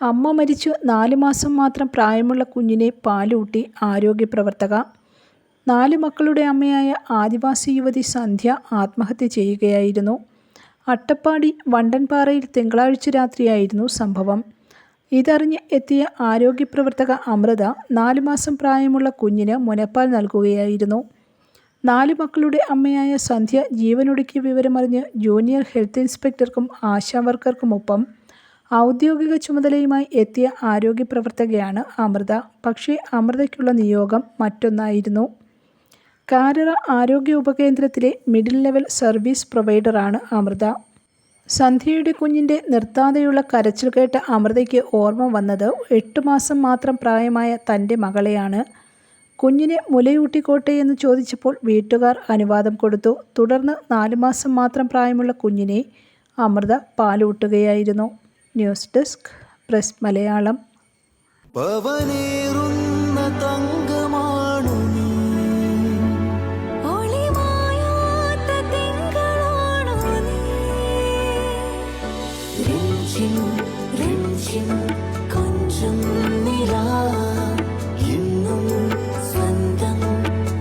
അമ്മ മരിച്ചു നാല് മാസം മാത്രം പ്രായമുള്ള കുഞ്ഞിനെ പാലൂട്ടി ആരോഗ്യപ്രവർത്തക. നാല് മക്കളുടെ അമ്മയായ ആദിവാസി യുവതി സന്ധ്യ ആത്മഹത്യ ചെയ്യുകയായിരുന്നു. അട്ടപ്പാടി വണ്ടൻപാറയിൽ തിങ്കളാഴ്ച രാത്രിയായിരുന്നു സംഭവം. ഇതറിഞ്ഞ് എത്തിയ ആരോഗ്യപ്രവർത്തക അമൃത നാലു മാസം പ്രായമുള്ള കുഞ്ഞിന് മുനപ്പാൽ നൽകുകയായിരുന്നു. നാല് മക്കളുടെ അമ്മയായ സന്ധ്യ ജീവനൊടുക്കിയ വിവരമറിഞ്ഞ് ജൂനിയർ ഹെൽത്ത് ഇൻസ്പെക്ടർക്കും ആശാവർക്കർക്കുമൊപ്പം ഔദ്യോഗിക ചുമതലയുമായി എത്തിയ ആരോഗ്യ പ്രവർത്തകയാണ് അമൃത. പക്ഷേ അമൃതയ്ക്കുള്ള നിയോഗം മറ്റൊന്നായിരുന്നു. കാരറ ആരോഗ്യ ഉപകേന്ദ്രത്തിലെ മിഡിൽ ലെവൽ സർവീസ് പ്രൊവൈഡറാണ് അമൃത. സന്ധ്യയുടെ കുഞ്ഞിന്റെ നിർത്താതെയുള്ള കരച്ചിൽ കേട്ട അമൃതയ്ക്ക് ഓർമ്മ വന്നത് എട്ട് മാസം മാത്രം പ്രായമായ തന്റെ മകളെയാണ്. കുഞ്ഞിനെ മുലയൂട്ടിക്കോട്ടെ എന്ന് ചോദിച്ചപ്പോൾ വീട്ടുകാർ അനുവാദം കൊടുത്തു. തുടർന്ന് നാല് മാസം മാത്രം പ്രായമുള്ള കുഞ്ഞിനെ അമൃത പാലൂട്ടുകയായിരുന്നു. ന്യൂസ് ഡെസ്ക് പ്രസ് മലയാളം പവനേറുന്ന തങ്കമാണു കൊഞ്ചും നിലാ. എന്നും സ്വന്തം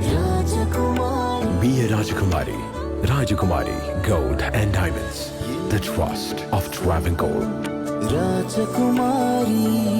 രാജകുമാരി Be a Rajakumari. Rajakumari Gold and Diamonds. The trust of Travancore. Rajkumari